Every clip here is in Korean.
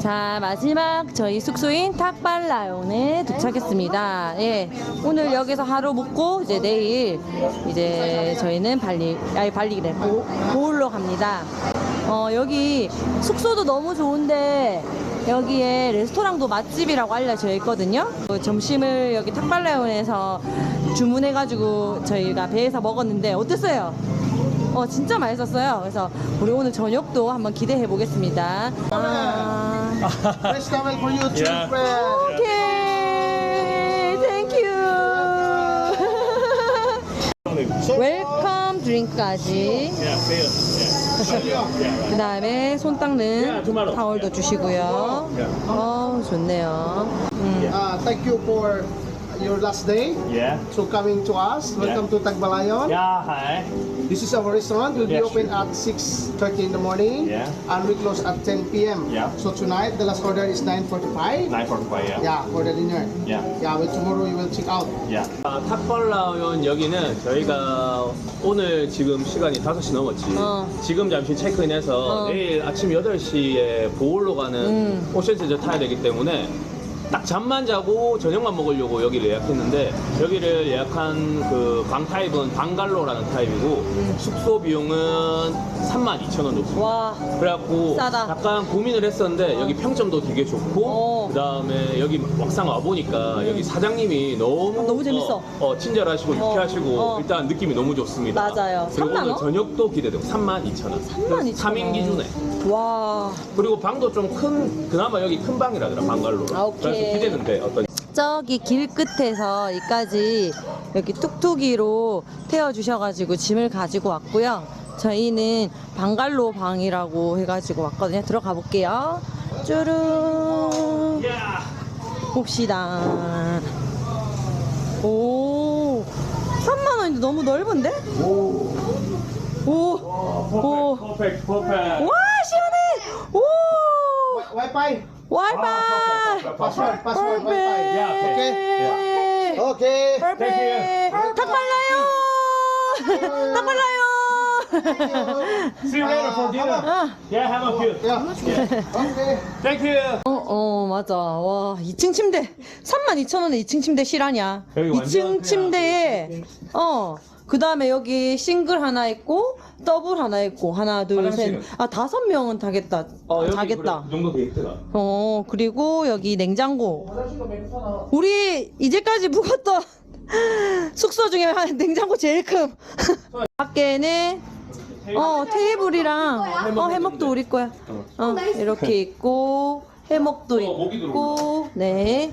자 마지막 저희 숙소인 탁발라온에 도착했습니다. 예, 오늘 여기서 하루 묵고 이제 내일 이제 저희는 발리 아니 발리래 보- 보울로 갑니다. 어 여기 숙소도 너무 좋은데 여기에 레스토랑도 맛집이라고 알려져 있거든요. 어, 점심을 여기 탁발라온에서 주문해가지고 저희가 배에서 먹었는데 어땠어요? 어 진짜 맛있었어요. 그래서 우리 오늘 저녁도 한번 기대해 보겠습니다. 아, Fresh towel for you, Yeah. children. 오케이, 땡큐. 웰컴 드링크까지. Yeah, fail. Yeah. 그 다음에 손 닦는 타월도 주시고요. 어 좋네요. 음. Uh, thank you for your last day. Yeah. So coming to us. Welcome to Tagbalayón. Yeah, hi. This is our restaurant. We'll Yeah, be open at 6.30 in the morning. Yeah. And we close at 10 p.m. Yeah. So tonight, the last order is 9.45. 945, yeah. Yeah, for the dinner. Yeah. Yeah, well, tomorrow you will check out. Yeah. 아, 탁발라온 여기는 저희가 오늘 지금 시간이 5시 넘었지. 어. 지금 잠시 체크인해서 어. 내일 아침 8시에 보홀로 가는 음. 오션제저 타야 되기 때문에 딱 잠만 자고 저녁만 먹으려고 여기를 예약했는데 여기를 예약한 그 방 타입은 방갈로라는 타입이고 음. 숙소 비용은 32,000원 줬습니다. 와, 그래갖고 싸다. 약간 고민을 했었는데 여기 평점도 되게 좋고 어. 그 다음에 여기 막상 와 보니까 여기 사장님이 너무 너무 재밌어. 어, 어, 친절하시고 유쾌하시고 어. 일단 느낌이 너무 좋습니다. 맞아요. 그리고 3만 오늘 원? 저녁도 기대되고 32,000원. 32,000원. 3인 기준에. 와. 그리고 방도 좀 큰 그나마 여기 큰 방이라더라 방갈로. 아, 오케이. 기대는데 어떤 저기 길 끝에서 여기까지 이렇게 뚝뚝이로 태워 주셔가지고 짐을 가지고 왔고요. 저희는 방갈로 방이라고 해가지고 왔거든요. 들어가 볼게요. 쭈르 봅시다. 오, 3만 원인데 너무 넓은데? 오, 오, 퍼펙트 퍼펙트. 와 시원해. 오, Wi-Fi. 와이파이. Password, password, Wi-Fi. Yeah, okay. Okay. Okay. 퍼펙트. 탁 발라요. 탁 발라요. See you later for dinner. 아, Yeah, have a few. Yeah. Okay. Thank you. 어, 어, 맞아. 와, 2층 침대. 32,000원에 2층 침대 실하냐? 여기 완전 2층 그냥 침대에, 어, 그 다음에 여기 싱글 하나 있고, 더블 하나 있고, 하나, 둘, 화장실은? 셋. 아, 다섯 명은 타겠다. 어, 여기 자겠다. 그래, 그 정도 돼 있더라. 어, 그리고 여기 냉장고. 우리 이제까지 묵었던 숙소 중에 한 냉장고 제일 큼. 밖에는 어 테이블이랑 어 해먹도 우리 거야. 어 이렇게 있고 해먹도 어, 모기 있고 네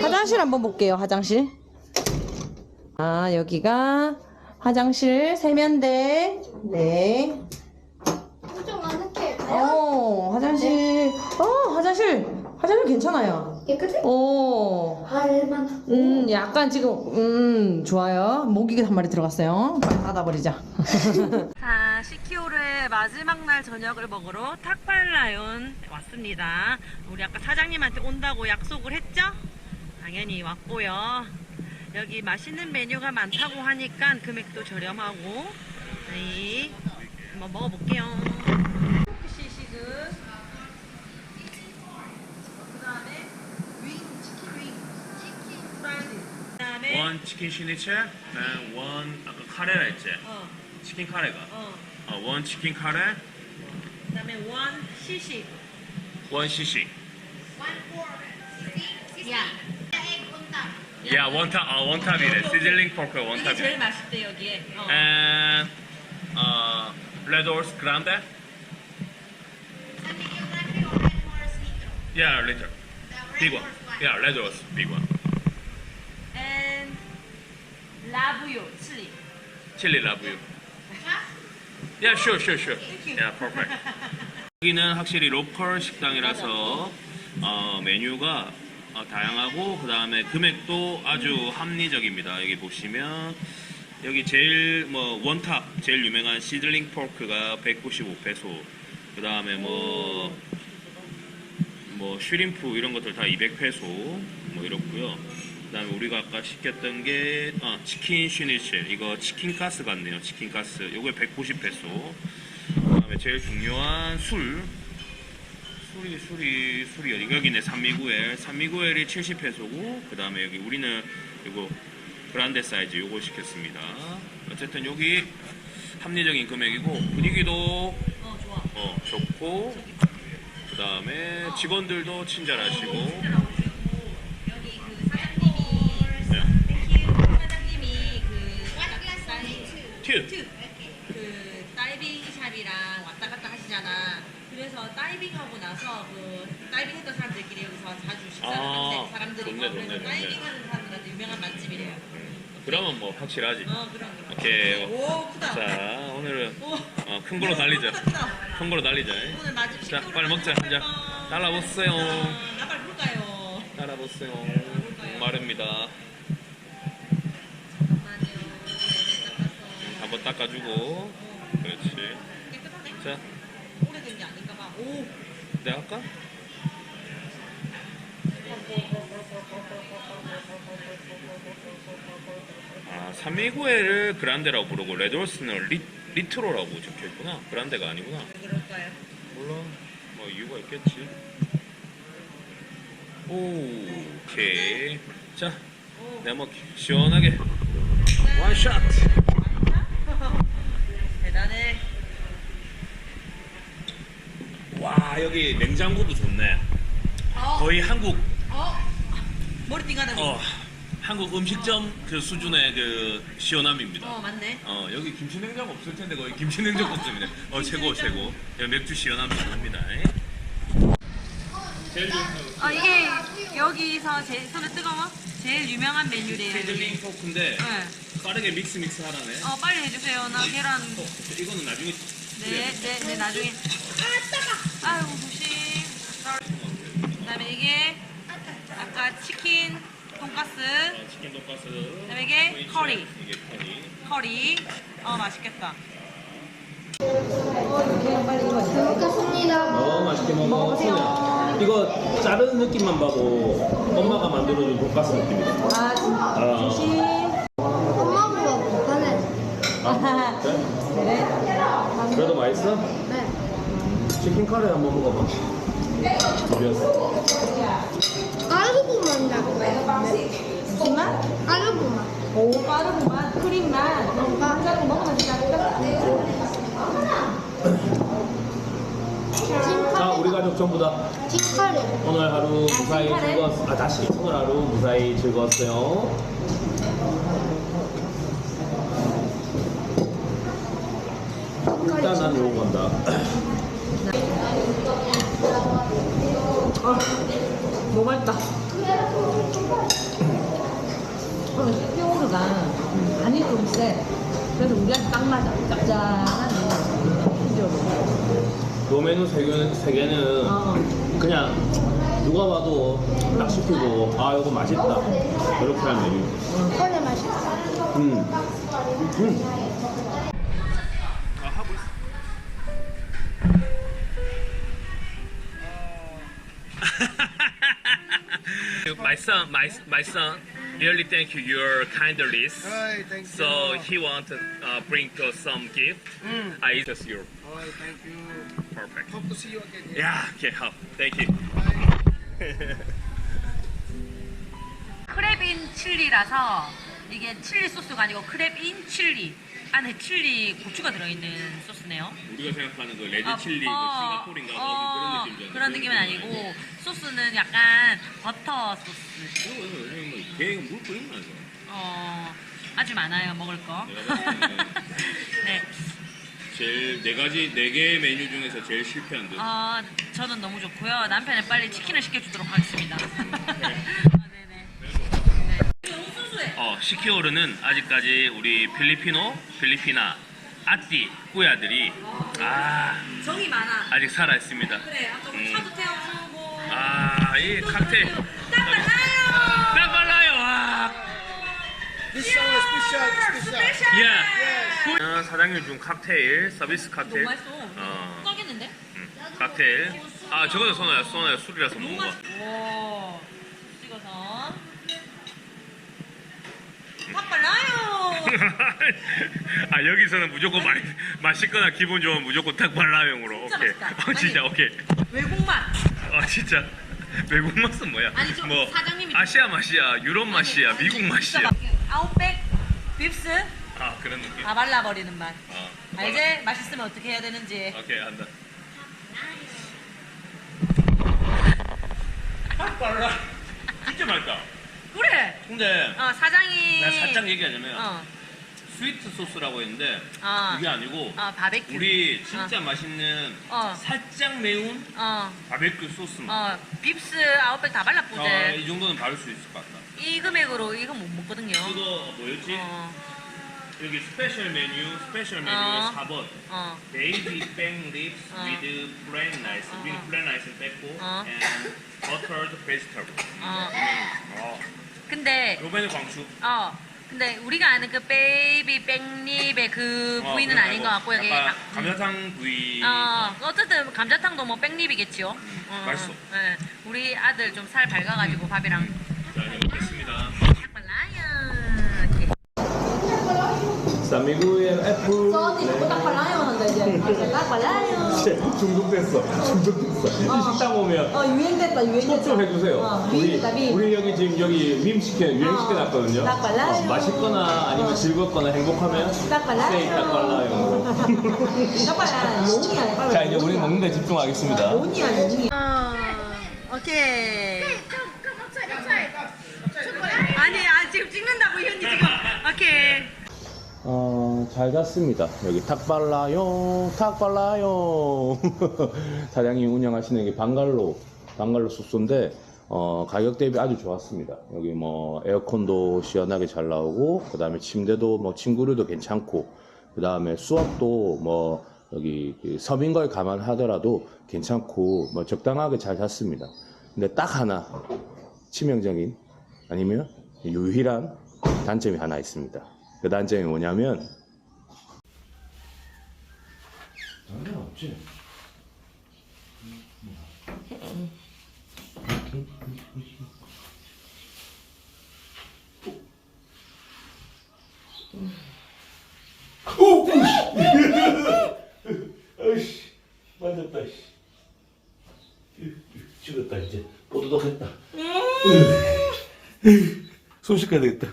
화장실 한번 볼게요 화장실. 아 여기가 화장실 세면대 네. 좀 아늑해. 어 화장실 어 화장실 화장실 괜찮아요. 깨끗해? 오. 할만. 음, 약간 지금, 음, 좋아요. 모기가 한 마리 들어갔어요. 빨리 닫아버리자. 자, 시키오르의 마지막 날 저녁을 먹으러 탁발라온 왔습니다. 우리 아까 사장님한테 온다고 약속을 했죠? 당연히 왔고요. 여기 맛있는 메뉴가 많다고 하니까 금액도 저렴하고, 저희 한번 먹어볼게요. 그 다음에 윙, 치킨 윙. 치킨 프라이드. 그 다음에 원 치킨 시니처, 네, 원 아까 카레라 했지? 어, 치킨 카레가. 어. 어, 원 치킨 카레, 그 다음에 원 시식. 원 시식. 야. 야, 원탑, 아, 원탑이래. 시즐링 포크 이게 원탑이래. 제일 맛있대 여기에. 어. And, uh, red horse grande? O red horse litro? Yeah, Big one. horse one. Yeah, red horse, big one. And 라브요 칠리. Chili love you. Huh? Yeah, sure, sure, sure. Yeah, perfect. 여기는 확실히 로컬 식당이라서 어, 메뉴가 어, 다양하고 그 다음에 금액도 아주 합리적입니다. 여기 보시면 여기 제일 뭐 원탑 제일 유명한 시들링 포크가 195페소. 그 다음에 뭐 뭐 슈림프 이런 것들 다 200페소 뭐 이렇고요. 그 다음에 우리가 아까 시켰던 게 아, 치킨 슈니첼 이거 치킨 가스 같네요. 치킨 가스 요게 190페소. 그 다음에 제일 중요한 술 술이 술이 술이 어디 여기네 산미구엘 산미구엘이 70페소고 그 다음에 여기 우리는 이거 그란데 사이즈 요거 시켰습니다. 어쨌든 여기 합리적인 금액이고 분위기도 어 좋아. 어, 좋고 그 다음에 직원들도 친절하시고 다이빙하고 나서 그 다이빙했던 사람들끼리 여기서 자주 식사를 아, 하는 사람들이고 좋네, 좋네, 그래서 좋네. 다이빙하는 사람들한테 유명한 맛집이래요. 그러면 뭐 확실하지 어 그럼 그럼. 오케이 오 크다. 자 오늘은 오. 어, 큰 거로 달리자 크다, 크다. 큰 거로 달리자 오늘 맛집 자 식도로 빨리 먹자 한잔 거니까. 달라보세요 아, 나 빨리 볼까요? 따라보세요 목마릅니다 잠깐만요. 네, 닦았어. 한번 닦아주고 그렇지 깨끗하네. 자 오래된 게 아닌가 봐. 오. 내가 할까? 아, 삼미구에를 그란데라고 부르고 레드홀스는 리, 리트로라고 적혀있구나 그란데가 아니구나 왜 그럴까요? 몰라 뭐 이유가 있겠지 오케이 자 내가 뭐 시원하게 원샷 대단해. 와 여기 냉장고도 좋네 어. 거의 한국 어. 머리띠 가는 거. 어 한국 음식점 그 수준의 그 시원함입니다 어 맞네. 어 여기 김치 냉장고 없을 텐데 거의 김치 냉장고 수준이네 어 최고 최고 여기 맥주 시원함 시원합니다 제일 좋은 거아 이게 여기서 제일 손에 뜨거워? 제일 유명한 메뉴래요. 세들링 포크인데 네. 빠르게 믹스 믹스 하라네 어 빨리 해주세요. 나 계란. 어, 이거는 나중에 네, 네, 네 나중에. 아 따가. 아이고 조심. 그 다음에 이게 아까 치킨 돈가스, 어, 치킨 돈가스 그다음에 이게 커리. 이게 커리 커리. 어 맛있겠다. 먹겠습니다. 너무 맛있게 먹어. 소냐. 이거 자르는 느낌만 봐도 엄마가 만들어준 돈가스 느낌이다. 아 진짜. 아. 조심. 엄마보다 못하네. 아, 그래? 그래. 그래도 맛있어? 네. 치킨 카레 한번 먹어봐. 비벼서. 까르보만 나고. 무슨 맛? 까르보만. 오 까르보만 크림만. 한 자루 먹으면 되지 않을까? 자, 우리 가족 전부 다. 오늘 하루 무사히 카레? 즐거웠. 아 다시 오늘 하루 무사히 즐거웠어요. 일단 난 요거 간다. 너무 맛있다. 피오르가 간이 좀 세. 그래서 우리한테 딱 맞아. 짭짤한 피오르. 요 메뉴 세, 개, 세 개는 어. 그냥 누가 봐도 딱 시키고 아 이거 맛있다 이렇게 할 메뉴. 맛있어. 음. 음. my son, my my son, really thank you your kindness. Ay, thank you. So he want to uh, bring to some gift. I just you Ay, thank you. perfect. Hope to see you again. Yeah, okay, help. Thank you. 크랩인 칠리라서 이게 칠리 소스가 아니고 크랩인 칠리. 안에 칠리 고추가 들어있는 소스네요. 우리가 생각하는 그 레드 아, 칠리, 그 어, 싱가포르인가 어, 뭐 그런 느낌이잖아. 그런 느낌은 아니고 소스는 약간 버터 소스. 걔가 물 뿌린 거죠. 어, 아주 많아요 먹을 거. 내가 봤을 때는 네. 제일 네 가지 네 개의 메뉴 중에서 제일 실패한 듯. 어, 저는 너무 좋고요. 남편은 빨리 치킨을 시켜주도록 하겠습니다. 아, 네네. 네. 너무 순수해. 어, 시키오르는 아직까지 우리 필리피노, 필리피나, 아띠, 꾸야들이 아 정이 많아. 아직 살아 있습니다. 그래, 아까 음. 차도 태워주고. 아, 이 칵테일 딱 말라요. 딱 발라요. 와, This song is special, special. 예. 어, 사장님 준 칵테일 서비스 너무 칵테일. 맛있어. 어, 떡이는데? 음, 칵테일. 아, 저거는 소나야, 소나야 술이라서 못 너무 먹어. 맛있어. 오. 찍어서. 딱 발라요. 아 여기서는 무조건 마, 맛있거나 기분 좋으면 무조건 닭발라용으로 진짜 오케이 맛있다. 어, 진짜 아니. 오케이 외국 맛. 아 진짜 외국 맛은 뭐야 아니, 좀뭐 사장님이 아시아 맛이야 유럽 맛이야 미국 맛이야 아웃백 빕스 아 그런 느낌 다 발라버리는 맛. 아, 알지? 맛있으면 어떻게 해야 되는지. 오케이 한다 닭발라 진짜 맛있다 그래. 근데 어 사장이. 나 살짝 얘기하자면 어. 스위트 소스라고 했는데 어. 이게 아니고 어 바베큐. 우리 진짜 맛있는 어. 살짝 매운 어. 바베큐 소스 맛. 어. 빕스 아웃백 다 발라보제. 어, 이 정도는 바를 수 있을 것 같다. 이 금액으로 이거 못 먹거든요. 그거 뭐였지? 어. 여기 스페셜 메뉴, 스페셜 메뉴에 어. 4번. 어. 베이비 백 립스 어. with plain rice. 어. with plain rice 뺐고 어. and buttered vegetable. 어. 어. 근데 요번에 광수. 어. 근데 우리가 아는 그 베이비 백립의 그 어, 부위는 그런 아닌 거것 같고 여기 약간 가- 감자탕 부위. 어, 어쨌든 감자탕도 뭐 백립이겠지요. 어, 맛있어. 네. 우리 아들 좀 살 밝아가지고 밥이랑 자, 이제 먹겠습니다. 발라요. 이렇게. 딱발 이제. 딱 발라요. 중독됐어. 중독됐어. 이 식당 오면 어 유행됐다 유행됐다. 꼭좀 해주세요. 어, 우리, 밈이다 밈. 우리 여기 지금 여기 밈 시켜 유행 시켜 놨거든요. 딱 발라요. 어, 맛있거나 아니면 즐겁거나 행복하면 딱 발라요. 세이 딱 발라요. 딱 발라. 용이야. 자 이제 우리 먹는 데 집중하겠습니다. 용이야 용이. 어 오케이. 아니 아 지금 찍는다고 이 언니 지금. 오케이. 어, 잘 잤습니다. 여기 탁 발라요, 탁 발라요. 사장님이 운영하시는 게 방갈로, 방갈로 숙소인데, 어, 가격 대비 아주 좋았습니다. 여기 뭐, 에어컨도 시원하게 잘 나오고, 그 다음에 침대도 뭐, 침구류도 괜찮고, 그 다음에 수압도 뭐, 여기 그 섬인 걸 감안하더라도 괜찮고, 뭐, 적당하게 잘 잤습니다. 근데 딱 하나, 치명적인, 아니면 유일한 단점이 하나 있습니다. 그 단점이 뭐냐면 없지. 아이씨, 만졌다, 씨. 죽었다, 이제. 뽀드덕했다. 손 씻어야 되겠다.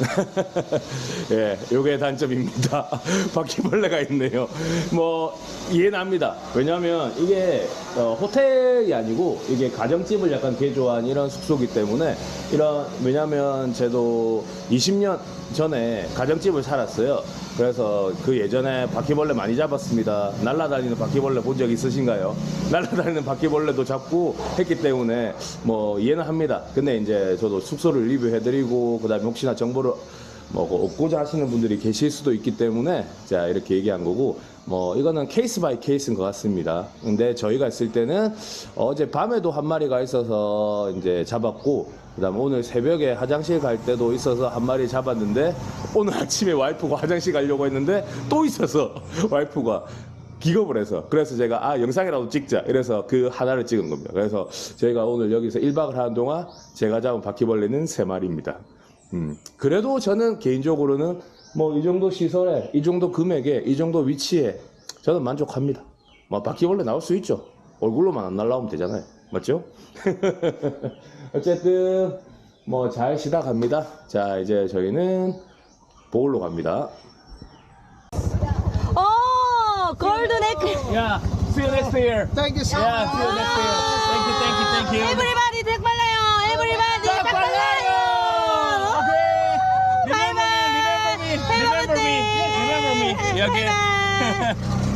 예, 요게 단점입니다. 바퀴벌레가 있네요. 뭐, 이해는 합니다. 왜냐면 이게 어, 호텔이 아니고 이게 가정집을 약간 개조한 이런 숙소기 때문에 이런, 왜냐면 저도 20년 전에 가정집을 살았어요. 그래서 그 예전에 바퀴벌레 많이 잡았습니다. 날라다니는 바퀴벌레 본 적 있으신가요? 날라다니는 바퀴벌레도 잡고 했기 때문에 뭐 이해는 합니다. 근데 이제 저도 숙소를 리뷰해드리고 그다음에 혹시나 정보를 뭐 얻고자 하시는 분들이 계실 수도 있기 때문에 자 이렇게 얘기한 거고 뭐 이거는 케이스 바이 케이스인 것 같습니다. 근데 저희가 있을 때는 어제 밤에도 한 마리가 있어서 이제 잡았고 그다음 오늘 새벽에 화장실 갈 때도 있어서 한 마리 잡았는데 오늘 아침에 와이프가 화장실 가려고 했는데 또 있어서 와이프가 기겁을 해서 그래서 제가 아 영상이라도 찍자 이래서 그 하나를 찍은 겁니다. 그래서 저희가 오늘 여기서 1박을 하는 동안 제가 잡은 바퀴벌레는 세 마리입니다. 음, 그래도 저는 개인적으로는 뭐 이 정도 시설에, 이 정도 금액에, 이 정도 위치에 저는 만족합니다. 뭐 바퀴벌레 나올 수 있죠. 얼굴로만 안 날라오면 되잖아요. 맞죠? 어쨌든 뭐 잘 쉬다 갑니다. 자 이제 저희는 보울로 갑니다. 어 골든 에크. Yeah, see you next year. Thank you so Yeah, much. see you next year. Thank you, thank you, thank you. 에브리바디 닭 발라요. 에브리바디 닭 발라요. Me, remember